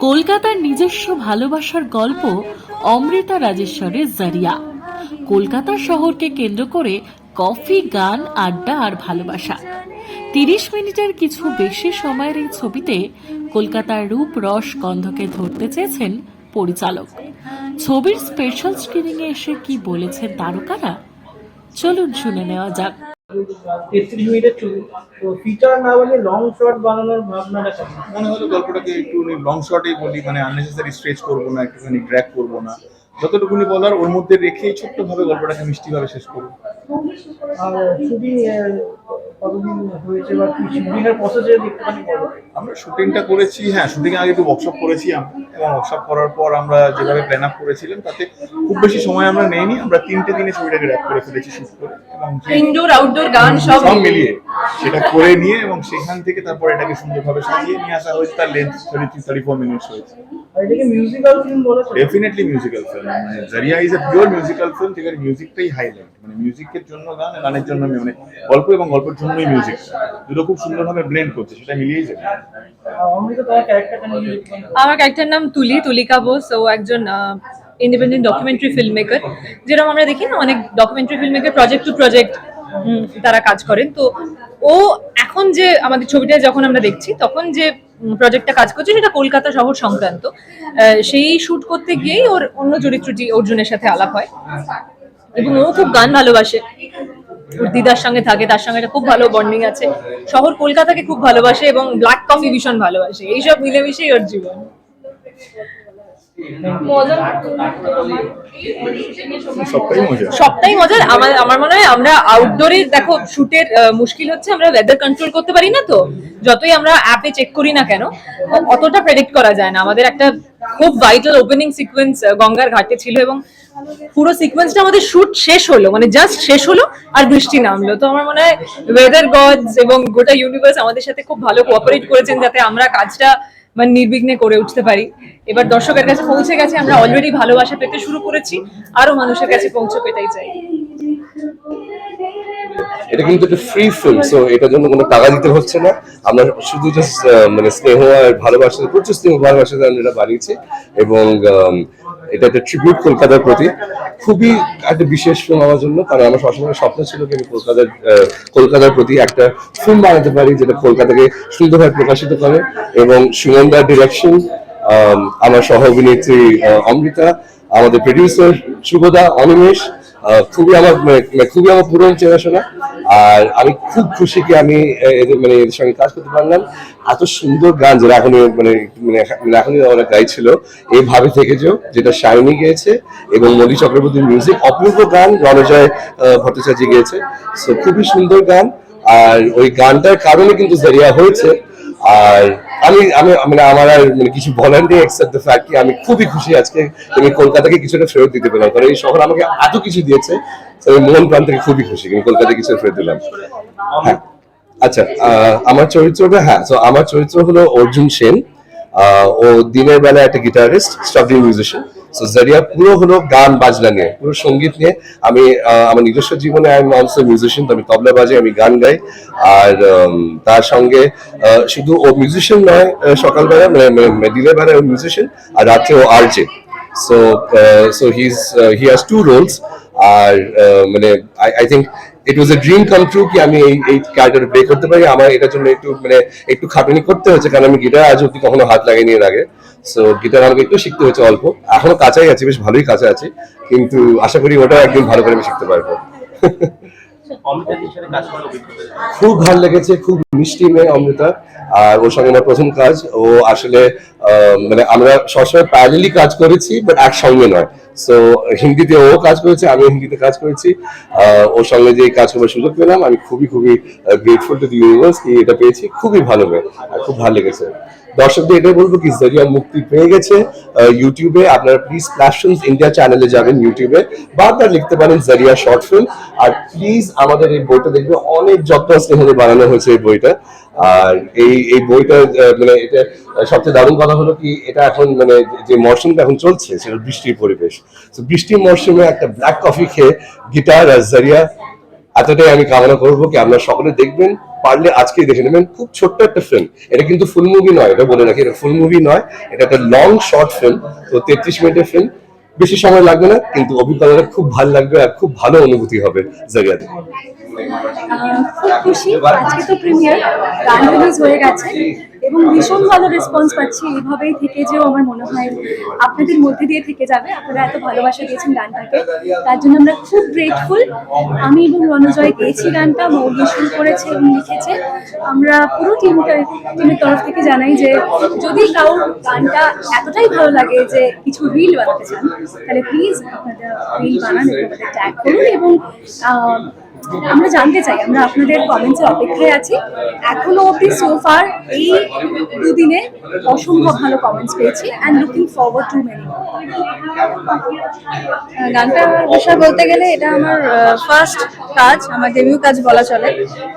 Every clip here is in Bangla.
কলকাতার নিজস্ব ভালোবাসার গল্প অমৃতা রাজেশ্বরের জারিয়া। কলকাতা শহরকে কেন্দ্র করে কফি, গান, আড্ডা আর ভালোবাসা। তিরিশ মিনিটের কিছু বেশি সময়ের এই ছবিতে কলকাতার রূপ রস গন্ধকে ধরতে চেয়েছেন পরিচালক। ছবির স্পেশাল স্ক্রিনিংয়ে এসে কি বলেছেন তারকারা? চলুন শুনে নেওয়া যাক। তেত্রিশ মিনিটের ছবি তো ফিচার না বলে লং শট বানানোর ভাবনাটা মনে হলো গল্পটাকে একটু লং বলি মানে আননেসেসারি স্ট্রেচ করব না একটুখানি ড্র্যাক করব না। যতটুকুনি বলার ওর মধ্যে ছোট্টভাবে গল্পটাকে মিষ্টিভাবে শেষ করব। আর শুটিং কতদিন হয়েছে বা শুটিং এর প্রসেসে একটুখানি বলো। আমরা শুটিংটা করেছি হ্যাঁ শুটিং আগে একটু ওয়ার্কশপ করেছি এবং ওয়ার্কশপ করার পর আমরা যেভাবে প্ল্যান আপ করেছিলাম তাতে খুব বেশি সময় আমরা নেইনি আমরা তিনটে দিনে ছবিটাকে র্যাপ করে ফেলেছি শুট করে এবং ইনডোর আউটডোর গান সব মিলিয়ে। সেটা করে নিয়ে এবং সেখান থেকে তারপর এটাকে সুন্দরভাবে সাজিয়ে নিয়ে আসা হয়েছে। তার length thirty three thirty four minutes হয়েছে। ডেফিনেটলি মিউজিক্যাল ফিল্ম মানে Jaariya is a pure musical film যেখানে মিউজিকটাই হাইলাইট মানে মিউজিকের জন্য গান গানের জন্য মানে গল্প এবং গল্পের জন্যই মিউজিক দুটো খুব সুন্দরভাবে ব্লেন্ড করছে সেটা মিলিয়েই যাবে। আমার ক্যারেক্টার নাম তুলি তুলিকা বোস। ও একজন ইন্ডিপেন্ডেন্ট ডকুমেন্টারি ফিল্ম মেকার যেরকম আমরা দেখি না অনেক documentary film maker project to project তারা কাজ করেন। তো ও এখন যে আমাদের ছবিটা যখন আমরা দেখছি তখন যে প্রজেক্টটা কাজ করছে সেটা কলকাতা শহর সংক্রান্ত। সেই শুট করতে গিয়েই ওর অন্য চরিত্রটি অর্জুনের সাথে আলাপ হয়। এবং ও খুব গান ভালোবাসে। ওর দিদার সঙ্গে থাকে তার সঙ্গে একটা খুব ভালো বন্ডিং আছে। শহর কলকাতাকে খুব ভালোবাসে এবং ব্ল্যাক কফি ভীষণ ভালোবাসে। এইসব মিলেমিশেই ওর জীবন। সবটাই মজা। মজার আমার আমার মনে হয় আমরা আউটডোরে দেখো শুটের মুশকিল হচ্ছে আমরা ওয়েদার কন্ট্রোল করতে পারি না তো। যতই আমরা অ্যাপে চেক করি না কেন অতটা প্রেডিক্ট করা যায় না। আমাদের একটা খুব ভাইটাল ওপেনিং সিকোয়েন্স গঙ্গার ঘাটে ছিল এবং পুরো সিকোয়েন্সটা আমাদের শুট শেষ হলো। মানে জাস্ট শেষ হলো আর বৃষ্টি নামলো। তো আমার মনে হয় ওয়েদার গডস এবং গোটা ইউনিভার্স আমাদের সাথে খুব ভালো কোঅপারেট করেছেন যাতে আমরা কাজটা মানে নির্বিঘ্নে করে উঠতে পারি। এবার দর্শকের কাছে পৌঁছে গেছে, আমরা অলরেডি ভালোবাসা পেতে শুরু করেছি আরও মানুষের কাছে পৌঁছে পেতেই চাই। এটা কিন্তু একটা ফ্রি ফিল্ম সো এটার জন্য কোনো টাকা দিতে হচ্ছে না। আমরা শুধু জাস্ট মানে স্নেহ আর ভালোবাসা, প্রচুর স্নেহ ভালোবাসা আমরা এটা বানিয়েছি এবং এটা একটা ট্রিবিউট কলকাতার প্রতি। খুবই একটা বিশেষ ফিল্ম আমার জন্য, কারণ আমার সবসময় স্বপ্ন ছিল কি আমি কলকাতার কলকাতার প্রতি একটা ফিল্ম বানাতে পারি যেটা কলকাতাকে সুন্দরভাবে প্রকাশিত করে। এবং সুমনদার ডিরেকশন আমার সহ অভিনেত্রী অমৃতা, আমাদের প্রডিউসার শুভদা, অনিমেষ খুবই আমার মানে মানে খুবই আমার পুরনো চেনাশোনা আর আমি খুব খুশি কি আমি এদের মানে এদের সঙ্গে কাজ করতে পারলাম। এত সুন্দর গান যেটা এখন মানে মানে এখন- মানে এখনই ওরা গাইছিল এইভাবে থেকে যেও, যেটা শাইনি গেয়েছে এবং মলি চক্রবর্তীর মিউজিক অপূর্ব গান, রণজয় ভট্টাচার্য গিয়েছে। সো খুবই সুন্দর গান। আর ওই গানটার কারণে কিন্তু জারিয়া হয়েছে। আর আমি আমি মানে আমার আর মানে কিছু বলার নেই এক্সেপ্ট দ্য ফ্যাক্ট কি আমি খুবই খুশি আজকে আমি কলকাতাকে কিছুটা ফেরত দিতে পেলাম। কারণ এই শহর আমাকে এত কিছু দিয়েছে আমি মন প্রাণ থেকে খুবই খুশি আমি কলকাতায় কিছু ফেরত দিলাম। হ্যাঁ আচ্ছা আমার চরিত্রটা হ্যাঁ তো আমার চরিত্র হলো অর্জুন সেন। ও দিনের বেলা একটা গিটারিস্ট স্টাফিং মিউজিশিয়ান সো জারিয়া পুরো হলো গান বাজনা নিয়ে পুরো সংগীত নিয়ে। আমি আমার নিজস্ব জীবনে আই এম অলসো মিউজিশিয়ান আমি তবলা বাজাই, আমি গান গাই। আর তার সঙ্গে শুধু ও মিউজিশিয়ান নয় সকালবেলা মানে মানে দিনের বেলা ও মিউজিশিয়ান আর রাত্রে ও RJ so so his he has two roles আর মানে I think it was a dream come true কি আমি এই এই ক্যারেক্টার প্লে করতে পারি। আমার এটার জন্য একটু মানে একটু খাটুনি করতে হয়েছে কারণ আমি গিটার আজ অব্দি কখনো হাত লাগাইনি এর আগে। সো গিটার আমাকে একটু শিখতে হয়েছে অল্প। এখনও কাঁচাই আছে বেশ ভালোই কাঁচা আছি। কিন্তু আশা করি ওটা একদিন ভালো করে আমি শিখতে পারব। খুব ভালো লেগেছে খুব মিষ্টি মেয়ে অমৃতা। আর ওর সঙ্গে আমার প্রথম কাজ। ও আসলে আহ, মানে আমরা সবসময় প্যারেলি কাজ করেছি বাট একসঙ্গে নয়। সো হিন্দিতে ও কাজ করেছে আমি হিন্দিতে কাজ করেছি। ওর সঙ্গে যে কাজ করার সুযোগ পেলাম, আমি খুবই খুবই গ্রেটফুল টু দি ইউনিভার্স কি এটা পেয়েছি। খুবই ভালো আর খুব ভালো লেগেছে। দর্শকদের এটাই বলব কি জারিয়া মুক্তি পেয়ে গেছে ইউটিউবে আপনারা প্লিজ প্ল্যাশনস ইন্ডিয়া চ্যানেলে যাবেন ইউটিউবে বা আপনারা লিখতে পারেন জারিয়া শর্ট ফিল্ম আর প্লিজ আমাদের এই বইটা দেখবে, অনেক যত্ন স্নেহে বানানো হয়েছে এই বইটা। আর এই এই বইটা মানে এটা সবচেয়ে দারুণ কথা হলো কি, এটা এখন মানে যে মরশুমটা এখন চলছে, সেটা বৃষ্টির পরিবেশ। তো বৃষ্টির মরশুমে একটা ব্ল্যাক কফি খেয়ে গিটার আর এতটাই আমি কামনা করব কি, আপনারা সকলে দেখবেন, পারলে আজকেই দেখে নেবেন, খুব ছোট্ট একটা ফিল্ম এটা কিন্তু ফুল মুভি নয়, এটা বলে রাখি, এটা ফুল মুভি নয়, এটা একটা লং শর্ট ফিল্ম তো তেত্রিশ মিনিটের ফিল্ম বেশি সময় লাগবে না, কিন্তু অভিজ্ঞতাটা খুব ভালো লাগবে আর খুব ভালো অনুভূতি হবে জায়গাতে খুব খুশি, আজকে তো প্রিমিয়ার গান রিলিজ হয়ে গেছে। এবং ভীষণ ভালো রেসপন্স পাচ্ছি। এইভাবেই থেকে যেও আমার মনে হয়। আপনাদের মধ্যে দিয়ে থেকে যাবে। আপনারা এত ভালোবাসা দিয়েছেন গানটাকে। তার জন্য আমরা খুব গ্রেটফুল আমি এবং রণজয় গেয়েছি গানটা মৌলি শুরু করেছে এবং লিখেছে। আমরা পুরো টিমটা টিমের তরফ থেকে জানাই যে, যদি কারোর গানটা এতটাই ভালো লাগে যে কিছু রিল বানাতে চান, তাহলে প্লিজ আপনারা রিল বানান এবং ট্যাগ করুন এবং আমরা জানতে চাই, আমরা আপনাদের কমেন্টসের অপেক্ষায় আছি। এখনও অবধি সোফার এই দুদিনে অসম্ভব ভালো কমেন্টস পেয়েছি and looking forward to many গানটার বিষয় বলতে গেলে এটা আমার ফার্স্ট কাজ, আমার ডেবিউ কাজ বলা চলে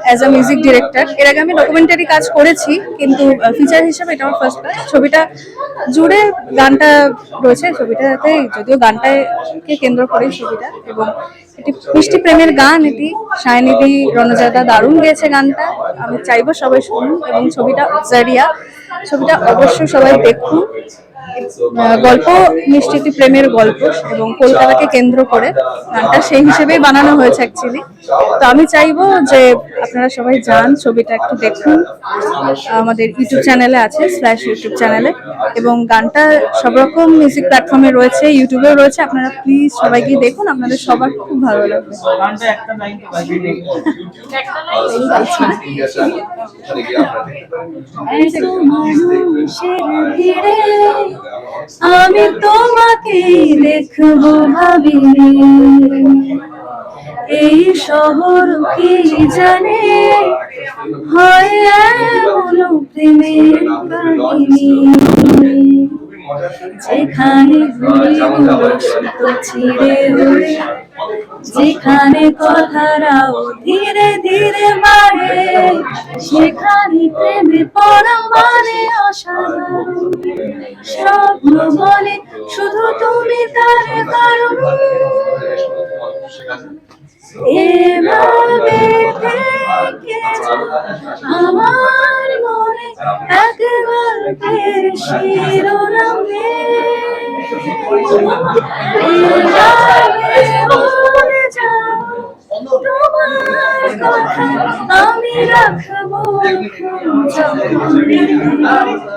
অ্যাজ আ মিউজিক ডিরেক্টর এর আগে আমি ডকুমেন্টারি কাজ করেছি, কিন্তু ফিচার হিসেবে এটা আমার ফার্স্ট কাজ। ছবিটা জুড়ে গানটা রয়েছে, ছবিটাতে যদিও গানটাকে কেন্দ্র করে ছবিটা, এবং মিষ্টি প্রেমের গান, এটি সায়নিধি রণজাদা দারুণ গেছে গানটা। আমি চাইব সবাই শুনুন এবং ছবিটা, জারিয়া, ছবিটা অবশ্যই সবাই দেখুন। গল্প একটি প্রেমের গল্প এবং কলকাতাকে কেন্দ্র করে গানটা সেই হিসেবেই বানানো হয়েছে অ্যাকচুয়ালি তো আমি চাইব যে আপনারা সবাই যান ছবিটা একটু দেখুন। আমাদের ইউটিউব চ্যানেলে আছে স্ল্যাশ ইউটিউব চ্যানেলে এবং গানটা সব রকম মিউজিক প্ল্যাটফর্মে রয়েছে ইউটিউবেও রয়েছে। আপনারা প্লিজ সবাই গিয়ে দেখুন আপনাদের সবার খুব ভালো লাগবে। গানটা একটা আমি তোমাকে দেখব ভাবিনি। এই শহর কি জানে? হয় এমন প্রেমের যেখানে ঘুড়িগুলো ছিঁড়ে উড়ে যেখানে কথারাও ধীরে ধীরে বাড়ে, সেখানে প্রেমে পড়া মানে অসাধারণ স্বপ্ন বলে শুধু তুমি তার কারণ। এভাবে থেকে আমার মনে এক গল্পের শিরোনামে। এভাবে Grazie.